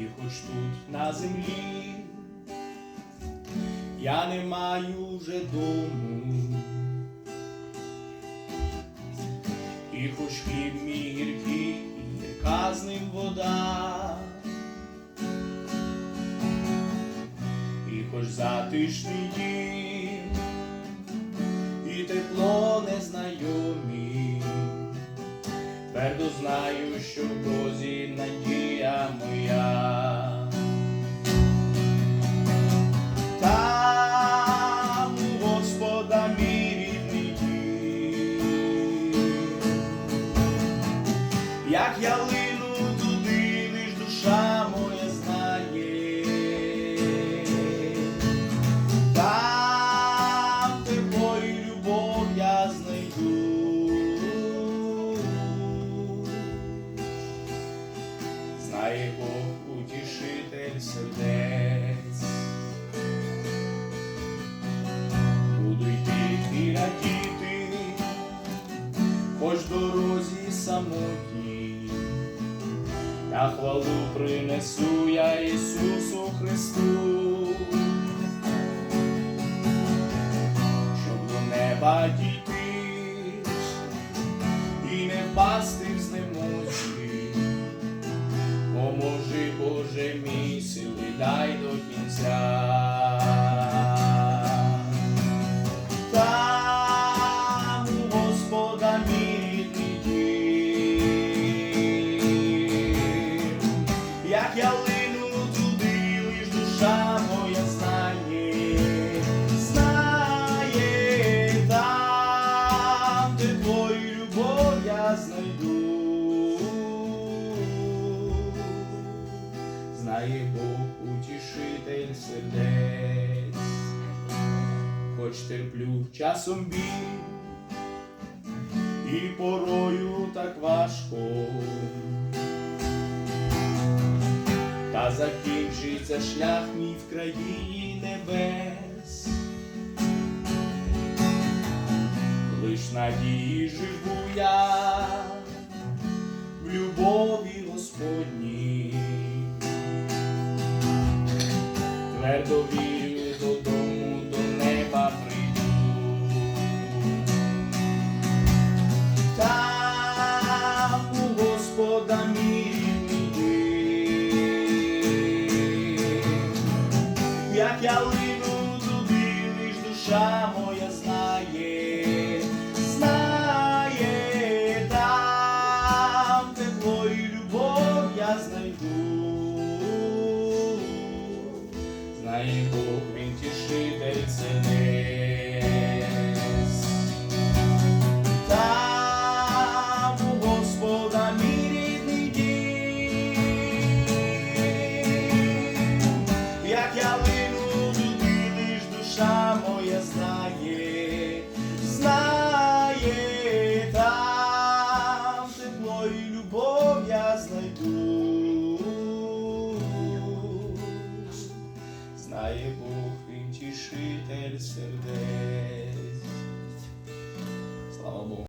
і хоч тут на землі. Я не маю вже дому, і хоч хліб мій гіркий, і ним вода, і хоч затишний дім, і тепло твердо знаю, що в Бозі надія моя. Там у Господа мій. Як я Знає Бог утішитель сердець. Буду йти і радіти, хоч дорозі самотній, та хвалу принесу я Ісусу Христу, щоб до неба дійти Боже мій, сили дай до кінця. Хоч терплю часом біль, і порою так важко, та закінчиться шлях мій в країні небес. Лиш надії живу я в любові Господній. Твердо я лину туди, лиш душа моя знає, знає там тепло і любов я знайду. Знає Бог, він тішитель небес. та є Бог він тішитель сердець. Слава Богу.